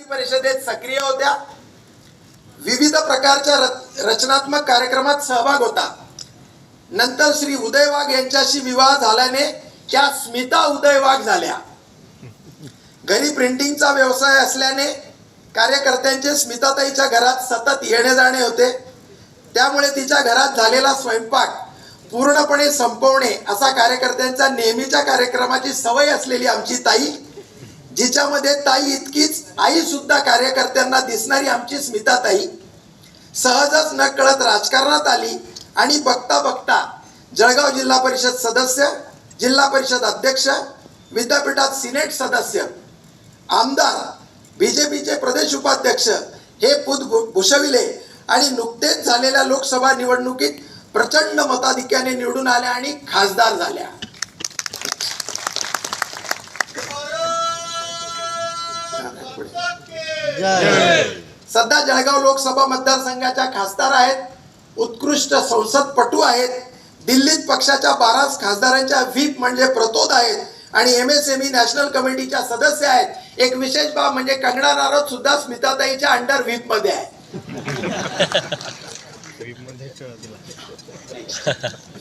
परिषदेत सक्रिय होत्या. विविध प्रकारच्या रच- रचनात्मक कार्यक्रमात सहभाग होता. नंतर श्री उदय वाघ यांच्याशी विवाह झाल्याने त्या स्मिता उदय वाघ झाल्या. घरी प्रिंटिंगचा व्यवसाय असल्याने कार्यकर्त्यांचे स्मिताताईच्या घरात सतत येणे जाणे होते. त्यामुळे तिच्या घरात झालेला स्वयंपाक पूर्णपणे संपवणे असा कार्यकर्त्यांचा नेहमीच्या कार्यक्रमाची सवय असलेली आमची ताई जिच्यामध्ये ताई इतकीच आई सुद्धा कार्यकर्त्यांना दिसणारी आमची स्मिताताई सहजच न कळत राजकारणात आली आणि बघता बघता जळगाव जिल्हा परिषद सदस्य जिल्हा परिषद अध्यक्ष विद्यापीठात सिनेट सदस्य आमदार बीजेपीचे प्रदेश उपाध्यक्ष हे पद भू- भूषविले आणि नुकतेच झालेल्या लोकसभा निवडणुकीत प्रचंड मताधिक्याने निवडून आल्या आणि खासदार झाल्या. सध्या जळगाव लोकसभा मतदारसंघाच्या खासदार आहेत उत्कृष्ट संसदपटू आहेत दिल्लीत पक्षाच्या बाराच खासदारांच्या व्हीप म्हणजे प्रतोद आहेत आणि M S M E national कमिटीच्या सदस्य आहेत. एक विशेष बाब म्हणजे कंगना राणौत सुद्धा स्मिताताईच्या अंडर व्हीपमध्ये आहे.